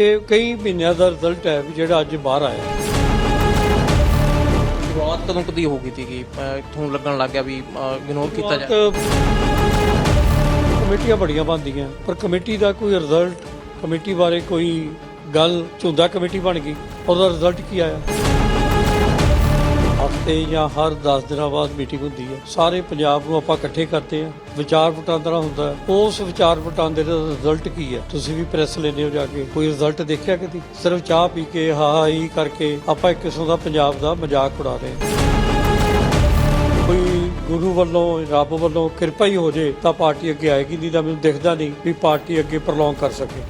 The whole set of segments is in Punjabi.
ਇਹ ਕਈ ਮਹੀਨਿਆਂ ਦਾ ਰਿਜ਼ਲਟ ਹੈ ਵੀ ਜਿਹੜਾ ਅੱਜ ਬਾਹਰ ਆਇਆ। ਸ਼ੁਰੂਆਤ ਕਦੋਂ ਕਦੀ ਹੋ ਗਈ ਸੀਗੀ। ਤੁਹਾਨੂੰ ਲੱਗਣ ਲੱਗ ਗਿਆ ਵੀ ਇਗਨੋਰ ਕੀਤਾ ਜਾ ਕਮੇਟੀਆਂ ਬੜੀਆਂ ਬਣਦੀਆਂ ਪਰ ਕਮੇਟੀ ਦਾ ਕੋਈ ਰਿਜ਼ਲਟ ਕਮੇਟੀ ਬਾਰੇ ਕੋਈ ਗੱਲ ਝੁੰਦਾ ਕਮੇਟੀ ਬਣ ਗਈ। ਉਹਦਾ ਰਿਜ਼ਲਟ ਕੀ ਆਇਆ? ਹਫ਼ਤੇ ਜਾਂ ਹਰ 10 ਦਿਨਾਂ ਬਾਅਦ ਮੀਟਿੰਗ ਹੁੰਦੀ ਹੈ ਸਾਰੇ ਪੰਜਾਬ ਨੂੰ ਆਪਾਂ ਇਕੱਠੇ ਕਰਦੇ ਆ। ਵਿਚਾਰ ਵਟਾਂਦਰਾ ਹੁੰਦਾ ਹੈ ਉਸ ਵਿਚਾਰ ਵਟਾਂਦਰੇ ਦਾ ਰਿਜ਼ਲਟ ਕੀ ਹੈ ਤੁਸੀਂ ਵੀ ਪ੍ਰੈਸ ਲੈਂਦੇ ਹੋ ਜਾ ਕੇ। ਕੋਈ ਰਿਜ਼ਲਟ ਦੇਖਿਆ ਕਦੀ? ਸਿਰਫ ਚਾਹ ਪੀ ਕੇ, ਹਾਂ ਹਾਂ ਹੀ ਕਰਕੇ ਆਪਾਂ ਇੱਕ ਕਿਸਮ ਦਾ ਪੰਜਾਬ ਦਾ ਮਜ਼ਾਕ ਉਡਾ ਰਹੇ ਹਾਂ ਕੋਈ ਗੁਰੂ ਵੱਲੋਂ, ਰੱਬ ਵੱਲੋਂ ਕਿਰਪਾ ਹੀ ਹੋ ਜੇ ਤਾਂ ਪਾਰਟੀ ਅੱਗੇ ਆਏਗੀ ਨਹੀਂ ਤਾਂ ਮੈਨੂੰ ਦਿਖਦਾ ਨਹੀਂ ਵੀ ਪਾਰਟੀ ਅੱਗੇ ਪ੍ਰਲੋਂਗ ਕਰ ਸਕੇ।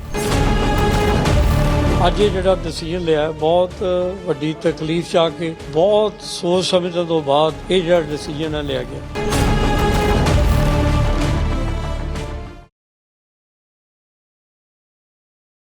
ਅੱਜ ਇਹ ਜਿਹੜਾ ਡਿਸੀਜਨ ਲਿਆ, ਬਹੁਤ ਵੱਡੀ ਤਕਲੀਫ ਚ ਆ ਕੇ, ਬਹੁਤ ਸੋਚ ਸਮਝਣ ਤੋਂ ਬਾਅਦ ਇਹ ਜਿਹੜਾ ਡਿਸੀਜਨ ਹੈ ਲਿਆ ਗਿਆ।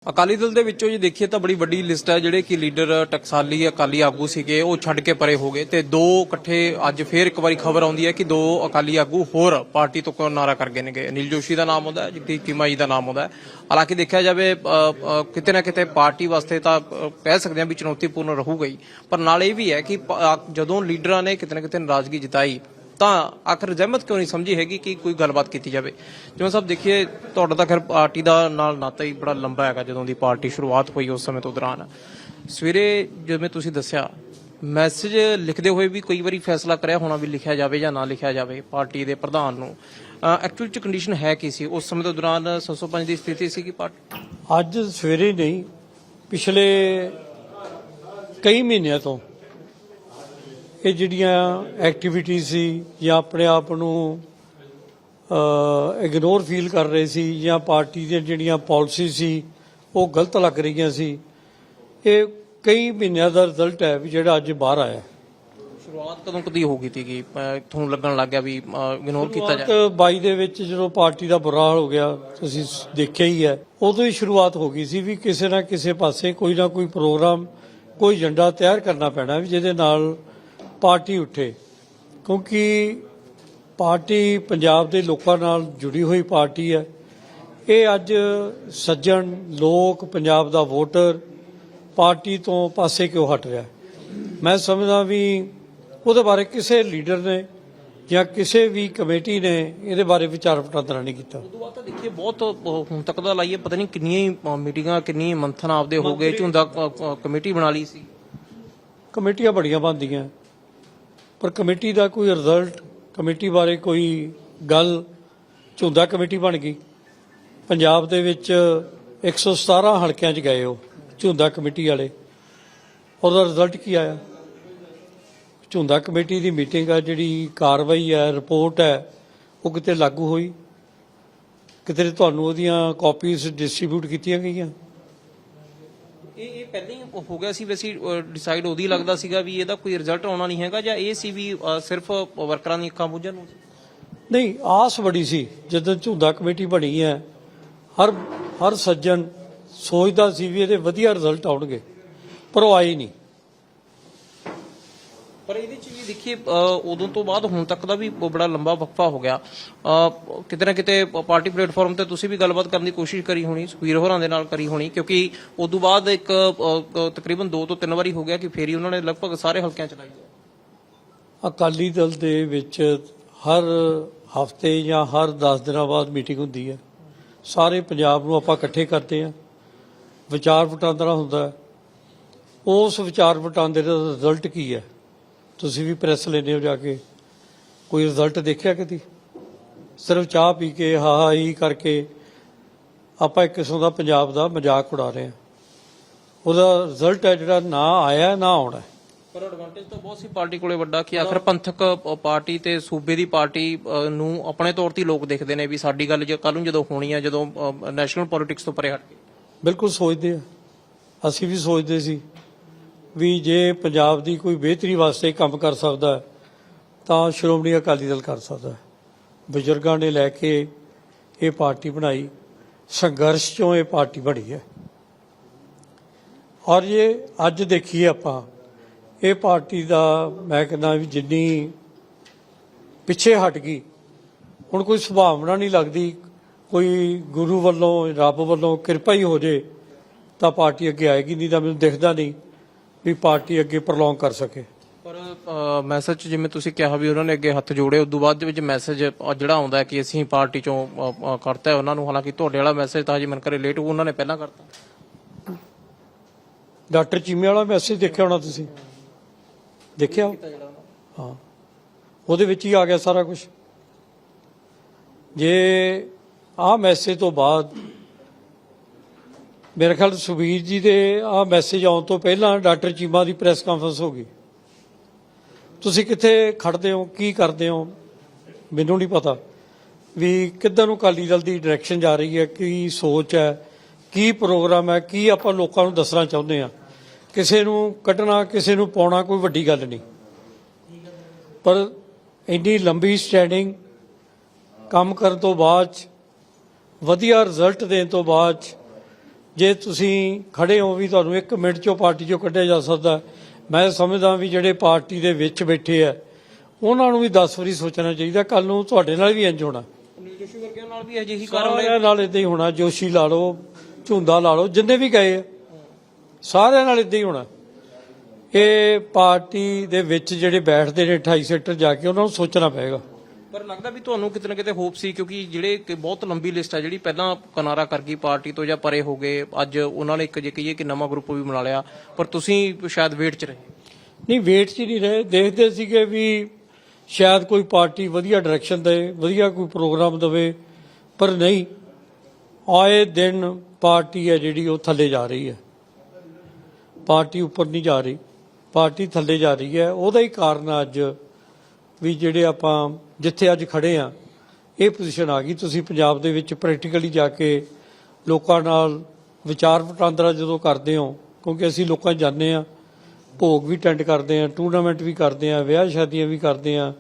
ਅਕਾਲੀ ਦਲ ਦੇ ਵਿੱਚੋਂ ਜੇ ਦੇਖੀਏ ਤਾਂ ਬੜੀ ਵੱਡੀ ਲਿਸਟ ਹੈ ਜਿਹੜੇ ਕਿ ਲੀਡਰ ਟਕਸਾਲੀ, ਅਕਾਲੀ ਆਗੂ ਸੀਗੇ, ਉਹ ਛੱਡ ਕੇ ਪਰੇ ਹੋ ਗਏ ਤੇ ਦੋ ਇਕੱਠੇ ਅੱਜ ਫੇਰ ਇੱਕ ਵਾਰੀ ਖਬਰ ਆਉਂਦੀ ਹੈ ਕਿ ਦੋ ਅਕਾਲੀ ਆਗੂ ਹੋਰ ਪਾਰਟੀ ਤੋਂ ਕੋ ਨਾਰਾ ਕਰ ਗਏ ਨੇਗੇ। ਅਨਿਲ ਜੋਸ਼ੀ ਦਾ ਨਾਮ ਆਉਂਦਾ ਹੈ ਜਗਦੀਪ ਚੀਮਾ ਜੀ ਦਾ ਨਾਮ ਆਉਂਦਾ ਹੈ। ਹਾਲਾਂਕਿ ਦੇਖਿਆ ਜਾਵੇ ਕਿਤੇ ਨਾ ਕਿਤੇ ਪਾਰਟੀ ਵਾਸਤੇ ਤਾਂ ਕਹਿ ਸਕਦੇ ਹਾਂ ਵੀ ਚੁਣੌਤੀਪੂਰਨ ਰਹੂਗਾ ਹੀ। ਪਰ ਨਾਲ ਇਹ ਵੀ ਹੈ ਕਿ ਜਦੋਂ ਲੀਡਰਾਂ ਨੇ ਕਿਤੇ ਨਾ ਕਿਤੇ ਨਾਰਾਜ਼ਗੀ ਜਤਾਈ ਤਾਂ ਆਖਰ ਜ਼ਹਿਮਤ ਕਿਉਂ ਨਹੀਂ ਸਮਝੀ ਹੈਗੀ ਕਿ ਕੋਈ ਗੱਲਬਾਤ ਕੀਤੀ ਜਾਵੇ? ਜਿਵੇਂ ਸਭ ਦੇਖੀਏ, ਤੁਹਾਡਾ ਤਾਂ ਖੈਰ ਪਾਰਟੀ ਦਾ ਨਾਲ ਨਾਤਾ ਹੀ ਬੜਾ ਲੰਬਾ ਹੈਗਾ ਜਦੋਂ ਦੀ ਪਾਰਟੀ ਸ਼ੁਰੂਆਤ ਹੋਈ ਉਸ ਸਮੇਂ ਤੋਂ ਦੌਰਾਨ। ਸਵੇਰੇ ਜਿਵੇਂ ਤੁਸੀਂ ਦੱਸਿਆ, ਮੈਸੇਜ ਲਿਖਦੇ ਹੋਏ ਵੀ ਕਈ ਵਾਰੀ ਫੈਸਲਾ ਕਰਿਆ ਹੋਣਾ ਵੀ ਲਿਖਿਆ ਜਾਵੇ ਜਾਂ ਨਾ ਲਿਖਿਆ ਜਾਵੇ ਪਾਰਟੀ ਦੇ ਪ੍ਰਧਾਨ ਨੂੰ। ਐਕਚੁਅਲ ਚ ਕੰਡੀਸ਼ਨ ਹੈ ਕੀ ਸੀ? ਉਸ ਸਮੇਂ ਤੋਂ ਦੌਰਾਨ 705 ਦੀ ਸਥਿਤੀ ਸੀ ਕਿ ਪਾਰਟੀ? ਅੱਜ ਸਵੇਰੇ ਨਹੀਂ, ਪਿਛਲੇ ਕਈ ਮਹੀਨਿਆਂ ਤੋਂ ਇਹ ਜਿਹੜੀਆਂ ਐਕਟੀਵਿਟੀ ਸੀ ਜਾਂ ਆਪਣੇ ਆਪ ਨੂੰ ਇਗਨੋਰ ਫੀਲ ਕਰ ਰਹੇ ਸੀ ਜਾਂ ਪਾਰਟੀ ਦੀਆਂ ਜਿਹੜੀਆਂ ਪਾਲਿਸੀ ਸੀ ਉਹ ਗਲਤ ਲੱਗ ਰਹੀਆਂ ਸੀ। ਇਹ ਕਈ ਮਹੀਨਿਆਂ ਦਾ ਰਿਜ਼ਲਟ ਹੈ ਵੀ ਜਿਹੜਾ ਅੱਜ ਬਾਹਰ ਆਇਆ। ਸ਼ੁਰੂਆਤ ਕਦੋਂ ਕਦੀ ਹੋ ਗਈ ਸੀਗੀ? ਤੁਹਾਨੂੰ ਲੱਗਣ ਲੱਗ ਗਿਆ ਵੀ ਇਗਨੋਰ ਕੀਤਾ ਜਾ ਸ਼ੁਰੂਆਤ 22 ਦੇ ਵਿੱਚ ਜਦੋਂ ਪਾਰਟੀ ਦਾ ਬੁਰਾ ਹਾਲ ਹੋ ਗਿਆ ਤੁਸੀਂ ਦੇਖਿਆ ਹੀ ਹੈ ਉਦੋਂ ਹੀ ਸ਼ੁਰੂਆਤ ਹੋ ਗਈ ਸੀ ਵੀ ਕਿਸੇ ਨਾ ਕਿਸੇ ਪਾਸੇ ਕੋਈ ਨਾ ਕੋਈ ਪ੍ਰੋਗਰਾਮ ਕੋਈ ਏਜੰਡਾ ਤਿਆਰ ਕਰਨਾ ਪੈਣਾ ਵੀ ਜਿਹਦੇ ਨਾਲ ਪਾਰਟੀ ਉੱਠੇ। ਕਿਉਂਕਿ ਪਾਰਟੀ ਪੰਜਾਬ ਦੇ ਲੋਕਾਂ ਨਾਲ ਜੁੜੀ ਹੋਈ ਪਾਰਟੀ ਹੈ। ਇਹ ਅੱਜ ਸੱਜਣ ਲੋਕ ਪੰਜਾਬ ਦਾ ਵੋਟਰ ਪਾਰਟੀ ਤੋਂ ਪਾਸੇ ਕਿਉਂ ਹਟ ਰਿਹਾ? ਮੈਂ ਸਮਝਦਾ ਵੀ ਉਹਦੇ ਬਾਰੇ ਕਿਸੇ ਲੀਡਰ ਨੇ ਜਾਂ ਕਿਸੇ ਵੀ ਕਮੇਟੀ ਨੇ ਇਹਦੇ ਬਾਰੇ ਵਿਚਾਰ ਵਟਾਂਦਰਾ ਨਹੀਂ ਕੀਤਾ। ਉਦੋਂ ਬਾਅਦ ਤਾਂ ਦੇਖੀਏ ਬਹੁਤ ਹੁਣ ਤੱਕ ਦਾ ਲਾਈਏ ਪਤਾ ਨਹੀਂ ਕਿੰਨੀਆਂ ਹੀ ਮੀਟਿੰਗਾਂ ਕਿੰਨੀ ਮੰਥਨ ਆਪਦੇ ਹੋ ਗਏ ਝੁੰਦਾ ਕਮੇਟੀ ਬਣਾ ਲਈ ਸੀ। ਕਮੇਟੀਆਂ ਬੜੀਆਂ ਬਣਦੀਆਂ। ਪਰ ਕਮੇਟੀ ਦਾ ਕੋਈ ਰਿਜ਼ਲਟ, ਕਮੇਟੀ ਬਾਰੇ ਕੋਈ ਗੱਲ ਝੁੰਦਾ ਕਮੇਟੀ ਬਣ ਗਈ। ਪੰਜਾਬ ਦੇ ਵਿੱਚ 117 ਹਲਕਿਆਂ 'ਚ ਗਏ ਉਹ, ਝੁੰਦਾ ਕਮੇਟੀ ਵਾਲੇ। ਉਹਦਾ ਰਿਜ਼ਲਟ ਕੀ ਆਇਆ? ਝੁੰਦਾ ਕਮੇਟੀ ਦੀ ਮੀਟਿੰਗ ਆ, ਜਿਹੜੀ ਕਾਰਵਾਈ ਹੈ ਰਿਪੋਰਟ ਹੈ ਉਹ ਕਿਤੇ ਲਾਗੂ ਹੋਈ? ਕਿਤੇ ਤੁਹਾਨੂੰ ਉਹਦੀਆਂ ਕਾਪੀਜ਼ ਡਿਸਟ੍ਰੀਬਿਊਟ ਕੀਤੀਆਂ ਗਈਆਂ? ਇਹ ਇਹ ਪਹਿਲਾਂ ਹੀ ਹੋ ਗਿਆ ਸੀ ਵੈਸੇ ਡਿਸਾਈਡ ਉਹਦੀ ਲੱਗਦਾ ਸੀਗਾ ਵੀ ਇਹਦਾ ਕੋਈ ਰਿਜ਼ਲਟ ਆਉਣਾ ਨਹੀਂ ਹੈਗਾ ਜਾਂ ਇਹ ਸੀ ਵੀ ਅਹ, ਸਿਰਫ ਵਰਕਰਾਂ ਦੀਆਂ ਅੱਖਾਂ ਬੁੱਝਣ ਨੂੰ ਸੀ? ਨਹੀਂ ਆਸ ਬੜੀ ਸੀ ਜਦੋਂ ਝੁੰਦਾ ਕਮੇਟੀ ਬਣੀ ਹੈ ਹਰ ਹਰ ਸੱਜਣ ਸੋਚਦਾ ਸੀ ਵੀ ਇਹਦੇ ਵਧੀਆ ਰਿਜ਼ਲਟ ਆਉਣਗੇ ਪਰ ਉਹ ਆਏ ਨਹੀਂ ਪਰ ਇਹਦੇ ਚ ਵੀ ਦੇਖੀਏ ਉਦੋਂ ਤੋਂ ਬਾਅਦ ਹੁਣ ਤੱਕ ਦਾ ਵੀ ਬੜਾ ਲੰਬਾ ਵਕਫਾ ਹੋ ਗਿਆ। ਕਿਤੇ ਨਾ ਕਿਤੇ ਪਾਰਟੀ ਪਲੇਟਫਾਰਮ ਤੇ ਤੁਸੀਂ ਵੀ ਗੱਲਬਾਤ ਕਰਨ ਦੀ ਕੋਸ਼ਿਸ਼ ਕਰੀ ਹੋਣੀ ਸੁਖਵੀਰ ਹੋਰਾਂ ਦੇ ਨਾਲ ਕਰੀ ਹੋਣੀ, ਕਿਉਂਕਿ ਉਦੋਂ ਬਾਅਦ ਇੱਕ ਤਕਰੀਬਨ 2 ਤੋਂ 3 ਵਾਰੀ ਹੋ ਗਿਆ ਕਿ ਫੇਰੀ ਉਹਨਾਂ ਨੇ ਲਗਭਗ ਸਾਰੇ ਹਲਕਿਆਂ ਚ ਲਾਈ ਅਕਾਲੀ ਦਲ ਦੇ ਵਿੱਚ ਹਰ ਹਫ਼ਤੇ ਜਾਂ ਹਰ 10 ਦਿਨਾਂ ਬਾਅਦ ਮੀਟਿੰਗ ਹੁੰਦੀ ਹੈ। ਸਾਰੇ ਪੰਜਾਬ ਨੂੰ ਆਪਾਂ ਇਕੱਠੇ ਕਰਦੇ ਹਾਂ। ਵਿਚਾਰ ਵਟਾਂਦਰਾ ਹੁੰਦਾ ਉਸ ਵਿਚਾਰ ਵਟਾਂਦਰੇ ਦਾ ਰਿਜ਼ਲਟ ਕੀ ਹੈ? ਤੁਸੀਂ ਵੀ ਪ੍ਰੈਸ ਲੈਂਦੇ ਹੋ ਜਾ ਕੇ? ਕੋਈ ਰਿਜ਼ਲਟ ਦੇਖਿਆ ਕਦੀ? ਸਿਰਫ ਚਾਹ ਪੀ ਕੇ ਹਾਂ ਹਾਂ ਹੀ ਕਰਕੇ ਆਪਾਂ ਇੱਕ ਕਿਸਮ ਦਾ ਪੰਜਾਬ ਦਾ ਮਜ਼ਾਕ ਉਡਾ ਰਹੇ ਹਾਂ। ਉਹਦਾ ਰਿਜ਼ਲਟ ਹੈ ਜਿਹੜਾ ਨਾ ਆਇਆ ਨਾ ਆਉਣਾ। ਪਰ ਐਡਵਾਂਟੇਜ ਤਾਂ ਬਹੁਤ ਸੀ ਪਾਰਟੀ ਕੋਲੇ ਵੱਡਾ ਕਿ ਆਖਰ ਪੰਥਕ ਪਾਰਟੀ ਤੇ ਸੂਬੇ ਦੀ ਪਾਰਟੀ ਨੂੰ ਆਪਣੇ ਤੌਰ ਤੇ ਲੋਕ ਦੇਖਦੇ ਨੇ ਵੀ ਸਾਡੀ ਗੱਲ ਜੇ ਕੱਲ ਨੂੰ ਜਦੋਂ ਹੋਣੀ ਆ ਜਦੋਂ ਨੈਸ਼ਨਲ ਪੋਲਿਟਿਕਸ ਤੋਂ ਪਰੇ ਹਟ ਕੇ। ਬਿਲਕੁਲ ਸੋਚਦੇ ਆ। ਅਸੀਂ ਵੀ ਸੋਚਦੇ ਸੀ ਵੀ ਜੇ ਪੰਜਾਬ ਦੀ ਕੋਈ ਬਿਹਤਰੀ ਵਾਸਤੇ ਕੰਮ ਕਰ ਸਕਦਾ ਤਾਂ ਸ਼੍ਰੋਮਣੀ ਅਕਾਲੀ ਦਲ ਕਰ ਸਕਦਾ ਬਜ਼ੁਰਗਾਂ ਨੇ ਲੈ ਕੇ ਇਹ ਪਾਰਟੀ ਬਣਾਈ, ਸੰਘਰਸ਼ ਚੋਂ ਇਹ ਪਾਰਟੀ ਬਣੀ ਹੈ। ਔਰ ਇਹ ਅੱਜ ਦੇਖੀਏ ਆਪਾਂ, ਇਹ ਪਾਰਟੀ ਦਾ ਮੈਂ ਕਹਿੰਦਾ ਵੀ ਜਿੰਨੀ ਪਿੱਛੇ ਹਟ ਗਈ, ਹੁਣ ਕੋਈ ਸੁਭਾਵਨਾ ਨਹੀਂ ਲੱਗਦੀ, ਕੋਈ ਗੁਰੂ ਵੱਲੋਂ, ਰੱਬ ਵੱਲੋਂ ਕਿਰਪਾ ਹੀ ਹੋ ਜੇ, ਤਾਂ ਪਾਰਟੀ ਅੱਗੇ ਆਏਗੀ ਨਹੀਂ ਤਾਂ ਮੈਨੂੰ ਦਿਖਦਾ ਨਹੀਂ। ਵੀ ਪਾਰਟੀ ਅੱਗੇ ਪ੍ਰਲੋਂਗ ਕਰ ਸਕੇ। ਪਰ ਮੈਸੇਜ ਜਿਵੇਂ ਤੁਸੀਂ ਕਿਹਾ ਵੀ ਉਹਨਾਂ ਨੇ ਅੱਗੇ ਹੱਥ ਜੋੜੇ ਉਸ ਤੋਂ ਬਾਅਦ ਦੇ ਵਿੱਚ ਮੈਸੇਜ ਜਿਹੜਾ ਆਉਂਦਾ ਕਿ ਅਸੀਂ ਪਾਰਟੀ ਚੋਂ ਕਰਤਾ ਹੈ ਉਹਨਾਂ ਨੂੰ। ਹਾਲਾਂਕਿ ਤੁਹਾਡੇ ਵਾਲਾ ਮੈਸੇਜ ਤਾਂ ਜੀ ਮਨ ਕਰੇ ਲੇਟ ਉਹਨਾਂ ਨੇ ਪਹਿਲਾਂ ਕਰਤਾ। ਡਾਕਟਰ ਚੀਮੇ ਵਾਲਾ ਮੈਸੇਜ ਦੇਖਿਆ ਹੋਣਾ ਤੁਸੀਂ? ਦੇਖਿਆ? ਹਾਂ। ਉਹਦੇ ਵਿੱਚ ਹੀ ਆ ਗਿਆ ਸਾਰਾ ਕੁਝ ਜੇ ਆਹ ਮੈਸੇਜ ਤੋਂ ਬਾਅਦ ਮੇਰੇ ਖਿਆਲ ਸੁਬੀਰ ਜੀ ਦੇ ਆਹ ਮੈਸੇਜ ਆਉਣ ਤੋਂ ਪਹਿਲਾਂ ਡਾਕਟਰ ਚੀਮਾ ਦੀ ਪ੍ਰੈਸ ਕਾਨਫਰੰਸ ਹੋ ਗਈ। ਤੁਸੀਂ ਕਿੱਥੇ ਖੜਦੇ ਹੋ ਕੀ ਕਰਦੇ ਹੋ? ਮੈਨੂੰ ਨਹੀਂ ਪਤਾ। ਵੀ ਕਿੱਧਰ ਨੂੰ ਅਕਾਲੀ ਦਲ ਦੀ ਡਾਇਰੈਕਸ਼ਨ ਜਾ ਰਹੀ ਹੈ ਕੀ ਸੋਚ ਹੈ ਕੀ ਪ੍ਰੋਗਰਾਮ ਹੈ ਕੀ ਆਪਾਂ ਲੋਕਾਂ ਨੂੰ ਦੱਸਣਾ ਚਾਹੁੰਦੇ ਆ ਕਿਸੇ ਨੂੰ ਕੱਢਣਾ ਕਿਸੇ ਨੂੰ ਪਾਉਣਾ ਕੋਈ ਵੱਡੀ ਗੱਲ ਨਹੀਂ। ਪਰ ਇੰਨੀ ਲੰਬੀ ਸਟੈਂਡਿੰਗ ਕੰਮ ਕਰਨ ਤੋਂ ਬਾਅਦ 'ਚ, ਵਧੀਆ ਰਿਜ਼ਲਟ ਦੇਣ ਤੋਂ ਬਾਅਦ 'ਚ, ਜੇ ਤੁਸੀਂ ਖੜੇ ਹੋ ਵੀ ਤੁਹਾਨੂੰ 1 ਮਿੰਟ ਚੋਂ ਪਾਰਟੀ ਚੋਂ ਕੱਢਿਆ ਜਾ ਸਕਦਾ ਮੈਂ ਸਮਝਦਾ ਵੀ ਜਿਹੜੇ ਪਾਰਟੀ ਦੇ ਵਿੱਚ ਬੈਠੇ ਆ ਉਹਨਾਂ ਨੂੰ ਵੀ 10 ਵਾਰੀ ਸੋਚਣਾ ਚਾਹੀਦਾ ਕੱਲ ਨੂੰ ਤੁਹਾਡੇ ਨਾਲ ਵੀ ਇੰਜ ਹੋਣਾ। ਜੋਸ਼ੀ ਵਰਗਿਆਂ ਨਾਲ ਵੀ ਅਜਿਹੀ ਨਾਲ ਇਦਾਂ ਹੀ ਹੋਣਾ ਜੋਸ਼ੀ ਲਾ ਲਓ ਝੁੰਦਾ ਲਾ ਲਓ ਜਿੰਨੇ ਵੀ ਗਏ ਸਾਰਿਆਂ ਨਾਲ ਇਦਾਂ ਹੀ ਹੋਣਾ। ਇਹ ਪਾਰਟੀ ਦੇ ਵਿੱਚ ਜਿਹੜੇ ਬੈਠਦੇ ਨੇ 28 ਸੈਕਟਰ ਜਾ ਕੇ ਉਹਨਾਂ ਨੂੰ ਸੋਚਣਾ ਪਏਗਾ। ਪਰ ਲੱਗਦਾ ਵੀ ਤੁਹਾਨੂੰ ਕਿਤੇ ਨਾ ਕਿਤੇ ਹੋਪ ਸੀ, ਕਿਉਂਕਿ ਜਿਹੜੇ ਕਿ ਬਹੁਤ ਲੰਬੀ ਲਿਸਟ ਹੈ ਜਿਹੜੀ ਪਹਿਲਾਂ ਕਿਨਾਰਾ ਕਰ ਗਈ ਪਾਰਟੀ ਤੋਂ ਜਾਂ ਪਰੇ ਹੋ ਗਏ, ਅੱਜ ਉਹਨਾਂ ਨੇ ਇੱਕ ਜੇ ਕਹੀਏ ਕਿ ਨਵਾਂ ਗਰੁੱਪ ਵੀ ਬਣਾ ਲਿਆ, ਪਰ ਤੁਸੀਂ ਸ਼ਾਇਦ ਵੇਟ 'ਚ ਰਹੇ। ਨਹੀਂ ਵੇਟ 'ਚ ਨਹੀਂ ਰਹੇ, ਦੇਖਦੇ ਸੀਗੇ ਵੀ ਸ਼ਾਇਦ ਕੋਈ ਪਾਰਟੀ ਵਧੀਆ ਡਾਇਰੈਕਸ਼ਨ ਦੇ ਵਧੀਆ ਕੋਈ ਪ੍ਰੋਗਰਾਮ ਦੇਵੇ, ਪਰ ਨਹੀਂ। ਆਏ ਦਿਨ ਪਾਰਟੀ ਹੈ ਜਿਹੜੀ ਉਹ ਥੱਲੇ ਜਾ ਰਹੀ ਹੈ। ਪਾਰਟੀ ਉੱਪਰ ਨਹੀਂ ਜਾ ਰਹੀ। ਪਾਰਟੀ ਥੱਲੇ ਜਾ ਰਹੀ ਹੈ। ਉਹਦਾ ਹੀ ਕਾਰਨ ਅੱਜ ਵੀ ਜਿਹੜੇ ਆਪਾਂ ਜਿੱਥੇ ਅੱਜ ਖੜੇ ਆ, ਇਹ ਪੋਜੀਸ਼ਨ ਆ ਗਈ। ਤੁਸੀਂ ਪੰਜਾਬ ਦੇ ਵਿੱਚ ਪ੍ਰੈਕਟੀਕਲੀ ਜਾ ਕੇ ਲੋਕਾਂ ਨਾਲ ਵਿਚਾਰ ਵਟਾਂਦਰਾ ਜਦੋਂ ਕਰਦੇ ਹੋ, ਕਿਉਂਕਿ ਅਸੀਂ ਲੋਕਾਂ 'ਚ ਜਾਂਦੇ ਆ, ਭੋਗ ਵੀ ਅਟੈਂਡ ਕਰਦੇ ਆ ਟੂਰਨਾਮੈਂਟ ਵੀ ਕਰਦੇ ਆ, ਵਿਆਹ ਸ਼ਾਦੀਆਂ ਵੀ ਕਰਦੇ ਆ,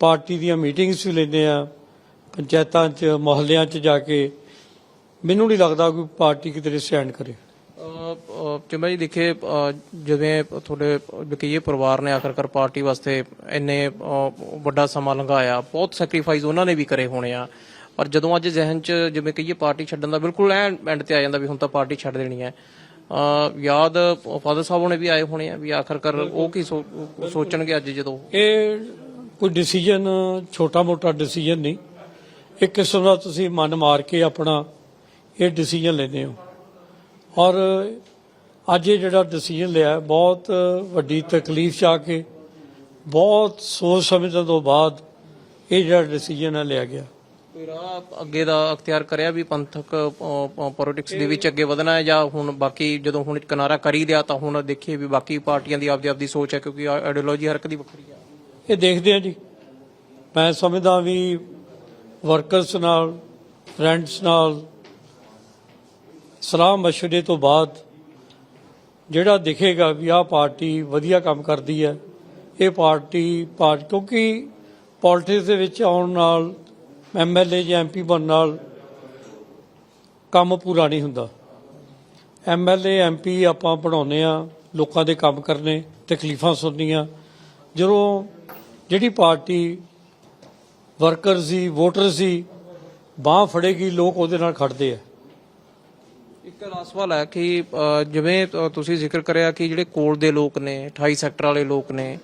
ਪਾਰਟੀ ਦੀਆਂ ਮੀਟਿੰਗਸ ਵੀ ਲੈਂਦੇ ਆ, ਪੰਚਾਇਤਾਂ 'ਚ, ਮੁਹੱਲਿਆਂ 'ਚ ਜਾ ਕੇ। ਮੈਨੂੰ ਨਹੀਂ ਲੱਗਦਾ ਕੋਈ ਪਾਰਟੀ ਕਿਤੇ ਸਟੈਂਡ ਕਰੇ। ਜਿਵੇਂ ਜੀ ਦੇਖੇ ਜਿਵੇਂ ਤੁਹਾਡੇ ਵੀ ਕਹੀਏ ਪਰਿਵਾਰ ਨੇ ਆਖਰਕਾਰ ਪਾਰਟੀ ਵਾਸਤੇ ਇੰਨੇ ਵੱਡਾ ਸਮਾਂ ਲੰਘਾਇਆ, ਬਹੁਤ ਸੈਕਰੀਫਾਈਸ ਉਹਨਾਂ ਨੇ ਵੀ ਕਰੇ ਹੋਣੇ ਆ। ਪਰ ਜਦੋਂ ਅੱਜ ਜ਼ਿਹਨ 'ਚ ਜਿਵੇਂ ਕਹੀਏ ਪਾਰਟੀ ਛੱਡਣ ਦਾ ਬਿਲਕੁਲ ਐ ਐਂਡ ਤੇ ਆ ਜਾਂਦਾ ਵੀ ਹੁਣ ਤਾਂ ਪਾਰਟੀ ਛੱਡ ਦੇਣੀ ਹੈ। ਯਾਦ ਫਾਦਰ ਸਾਹਿਬ ਨੇ ਵੀ ਆਏ ਹੋਣੇ ਆ ਵੀ ਆਖਰਕਾਰ ਉਹ ਕੀ ਸੋ- ਸੋਚਣਗੇ ਅੱਜ ਜਦੋਂ। ਇਹ ਕੋਈ ਡਿਸੀਜਨ ਛੋਟਾ ਮੋਟਾ ਡਿਸੀਜਨ ਨਹੀਂ। ਇੱਕ ਕਿਸਮ ਦਾ ਤੁਸੀਂ ਮਨ ਮਾਰ ਕੇ ਆਪਣਾ ਇਹ ਡਿਸੀਜਨ ਲੈਂਦੇ ਹੋ। ਔਰ ਅੱਜ ਇਹ ਜਿਹੜਾ ਡਿਸੀਜਨ ਲਿਆ ਬਹੁਤ ਵੱਡੀ ਤਕਲੀਫ ਚ ਆ ਕੇ ਬਹੁਤ ਸੋਚ ਸਮਝਣ ਤੋਂ ਬਾਅਦ ਇਹ ਜਿਹੜਾ ਡਿਸੀਜਨ ਹੈ ਲਿਆ ਗਿਆ। ਕੋਈ ਰਾਹ ਅੱਗੇ ਦਾ ਅਖਤਿਆਰ ਕਰਿਆ ਵੀ ਪੰਥਕ ਪੋਲਿਟਿਕਸ ਦੇ ਵਿੱਚ ਅੱਗੇ ਵਧਣਾ ਹੈ ਜਾਂ ਹੁਣ ਬਾਕੀ ਜਦੋਂ ਹੁਣ ਕਿਨਾਰਾ ਕਰੀ ਲਿਆ ਤਾਂ ਹੁਣ ਦੇਖੀਏ ਵੀ ਬਾਕੀ ਪਾਰਟੀਆਂ ਦੀ ਆਪਦੀ ਆਪਦੀ ਸੋਚ ਹੈ ਕਿਉਂਕਿ ਆਈਡੀਓਲੋਜੀ ਹਰ ਇੱਕ ਦੀ ਵੱਖਰੀ ਹੈ ਇਹ ਦੇਖਦੇ ਆ ਜੀ। ਮੈਂ ਸਮਝਦਾ ਵੀ ਵਰਕਰਸ ਨਾਲ ਫਰੈਂਡਸ ਨਾਲ ਸਲਾਹ ਮਸ਼ਵਰੇ ਤੋਂ ਬਾਅਦ ਜਿਹੜਾ ਦਿਖੇਗਾ ਵੀ ਆਹ ਪਾਰਟੀ ਵਧੀਆ ਕੰਮ ਕਰਦੀ ਹੈ, ਇਹ ਪਾਰਟੀ ਪਾਰਟੀ ਕਿਉਂਕਿ ਪੋਲਿਟਿਕਸ ਦੇ ਵਿੱਚ ਆਉਣ ਨਾਲ ਐਮਐਲਏ ਜਾਂ ਐਮਪੀ ਬਣਨ ਨਾਲ ਕੰਮ ਪੂਰਾ ਨਹੀਂ ਹੁੰਦਾ। ਐਮਐਲਏ ਐਮਪੀ ਆਪਾਂ ਬਣਾਉਂਦੇ ਆ ਲੋਕਾਂ ਦੇ ਕੰਮ ਕਰਨੇ, ਤਕਲੀਫਾਂ ਸੁਣਨੀਆਂ। ਜਦੋਂ ਜਿਹੜੀ ਪਾਰਟੀ ਵਰਕਰ ਸੀ ਵੋਟਰ ਸੀ ਬਾਹ ਫੜੇਗੀ, ਲੋਕ ਉਹਦੇ ਨਾਲ ਖੜਦੇ ਆ। ਇੱਕ ਲਾਸਟ ਸਵਾਲ ਹੈ ਕਿ ਅ, ਜਿਵੇਂ ਅ, ਤੁਸੀਂ ਜ਼ਿਕਰ ਕਰਿਆ ਕਿ ਜਿਹੜੇ ਕੋਲ ਦੇ ਲੋਕ ਨੇ 28 ਸੈਕਟਰ ਵਾਲੇ ਲੋਕ ਨੇ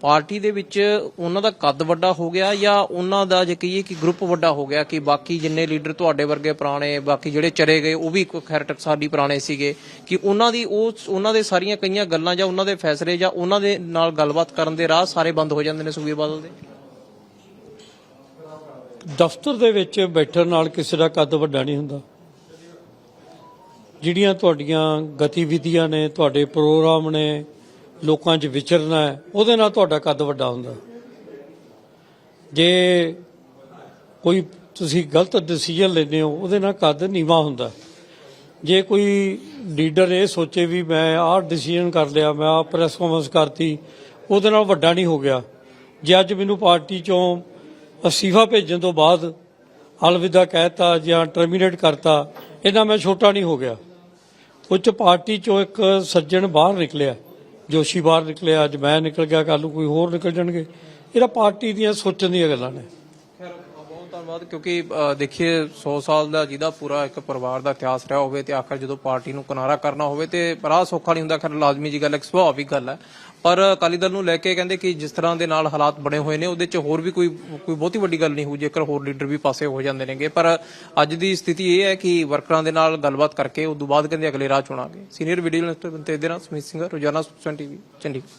ਪਾਰਟੀ ਦੇ ਵਿੱਚ ਉਹਨਾਂ ਦਾ ਕੱਦ ਵੱਡਾ ਹੋ ਗਿਆ ਜਾਂ ਉਹਨਾਂ ਦਾ ਜੇ ਕਹੀਏ ਕਿ ਗਰੁੱਪ ਵੱਡਾ ਹੋ ਗਿਆ ਕਿ ਬਾਕੀ ਜਿੰਨੇ ਲੀਡਰ ਤੁਹਾਡੇ ਵਰਗੇ ਪੁਰਾਣੇ ਬਾਕੀ ਜਿਹੜੇ ਚਲੇ ਗਏ ਉਹ ਵੀ ਕੋਈ ਖੈਰ ਟਕਸਾਲੀ ਪੁਰਾਣੇ ਸੀਗੇ ਕਿ ਉਹਨਾਂ ਦੀ ਉਹ ਉਹਨਾਂ ਦੇ ਸਾਰੀਆਂ ਕਈਆਂ ਗੱਲਾਂ ਜਾਂ ਉਹਨਾਂ ਦੇ ਫੈਸਲੇ ਜਾਂ ਉਹਨਾਂ ਦੇ ਨਾਲ ਗੱਲਬਾਤ ਕਰਨ ਦੇ ਰਾਹ ਸਾਰੇ ਬੰਦ ਹੋ ਜਾਂਦੇ ਨੇ ਸੁਖਬੀਰ ਬਾਦਲ ਦੇ? ਦਫ਼ਤਰ ਦੇ ਵਿੱਚ ਬੈਠਣ ਨਾਲ ਕਿਸੇ ਦਾ ਕੱਦ ਵੱਡਾ ਨਹੀਂ ਹੁੰਦਾ। ਜਿਹੜੀਆਂ ਤੁਹਾਡੀਆਂ ਗਤੀਵਿਧੀਆਂ ਨੇ, ਤੁਹਾਡੇ ਪ੍ਰੋਗਰਾਮ ਨੇ, ਲੋਕਾਂ 'ਚ ਵਿਚਰਨਾ ਹੈ, ਉਹਦੇ ਨਾਲ ਤੁਹਾਡਾ ਕੱਦ ਵੱਡਾ ਹੁੰਦਾ। ਜੇ ਕੋਈ ਤੁਸੀਂ ਗਲਤ ਡਿਸੀਜਨ ਲੈਂਦੇ ਹੋ, ਉਹਦੇ ਨਾਲ ਕੱਦ ਨੀਵਾ ਹੁੰਦਾ। ਜੇ ਕੋਈ ਲੀਡਰ ਇਹ ਸੋਚੇ ਵੀ ਮੈਂ ਆਹ ਡਿਸੀਜਨ ਕਰ ਲਿਆ, ਮੈਂ ਆਹ ਪ੍ਰੈਸ ਕਾਨਫਰੰਸ ਕਰਤੀ, ਉਹਦੇ ਨਾਲ ਵੱਡਾ ਨਹੀਂ ਹੋ ਗਿਆ। ਜੇ ਅੱਜ ਮੈਨੂੰ ਪਾਰਟੀ ਚੋਂ ਅਸਤੀਫਾ ਭੇਜਣ ਤੋਂ ਬਾਅਦ ਅਲਵਿਦਾ ਕਹਿਤਾ ਜਾਂ ਟਰਮੀਨੇਟ ਕਰਤਾ ਇਹਨਾਂ ਮੈਂ ਛੋਟਾ ਨਹੀਂ ਹੋ ਗਿਆ। ਉਹ 'ਚ ਪਾਰਟੀ ਚੋਂ ਇੱਕ ਸੱਜਣ ਬਾਹਰ ਨਿਕਲਿਆ, ਜੋਸ਼ੀ ਬਾਹਰ ਨਿਕਲਿਆ, ਅੱਜ ਮੈਂ ਨਿਕਲ ਗਿਆ ਕੱਲ ਨੂੰ ਕੋਈ ਹੋਰ ਨਿਕਲ ਜਾਣਗੇ। ਇਹਦਾ ਪਾਰਟੀ ਦੀਆਂ ਸੋਚਣ ਦੀਆਂ ਗੱਲਾਂ ਨੇ। ਬਾਅਦ ਕਿਉਂਕਿ ਅ, ਦੇਖੀਏ 100 ਸਾਲ ਦਾ ਜਿਹਦਾ ਪੂਰਾ ਇੱਕ ਪਰਿਵਾਰ ਦਾ ਇਤਿਹਾਸ ਰਿਹਾ ਹੋਵੇ ਤੇ ਆਖਰ ਜਦੋਂ ਪਾਰਟੀ ਨੂੰ ਕਿਨਾਰਾ ਕਰਨਾ ਹੋਵੇ ਤੇ ਰਾਹ ਸੌਖਾ ਨਹੀਂ ਹੁੰਦਾ ਖੈਰ ਲਾਜ਼ਮੀ ਜੀ ਗੱਲ ਹੈ ਇੱਕ ਸੁਭਾਵਿਕ ਗੱਲ ਹੈ। ਪਰ ਅਕਾਲੀ ਦਲ ਨੂੰ ਲੈ ਕੇ ਕਹਿੰਦੇ ਕਿ ਜਿਸ ਤਰ੍ਹਾਂ ਦੇ ਨਾਲ ਹਾਲਾਤ ਬਣੇ ਹੋਏ ਨੇ ਉਹਦੇ 'ਚ ਹੋਰ ਵੀ ਕੋਈ ਕੋਈ ਬਹੁਤੀ ਵੱਡੀ ਗੱਲ ਨਹੀਂ ਹੋ ਜੇਕਰ ਹੋਰ ਲੀਡਰ ਵੀ ਪਾਸੇ ਹੋ ਜਾਂਦੇ ਨੇਗੇ। ਪਰ ਅੱਜ ਦੀ ਸਥਿਤੀ ਇਹ ਹੈ ਕਿ ਵਰਕਰਾਂ ਦੇ ਨਾਲ ਗੱਲਬਾਤ ਕਰਕੇ ਉਸ ਤੋਂ ਬਾਅਦ ਕਹਿੰਦੇ ਅਗਲੇ ਰਾਹ ਚੁਣਾਂਗੇ। ਸੀਨੀਅਰ ਵੀਡੀਓ ਜਰਨਲਿਸਟ ਬੰਤੇ ਦੇ ਨਾਲ ਸਮੀਤ ਸਿੰਘ ਰੋਜ਼ਾਨਾ ਸੁਖਚੈਨ ਟੀਵੀ ਚੰਡੀਗੜ੍ਹ।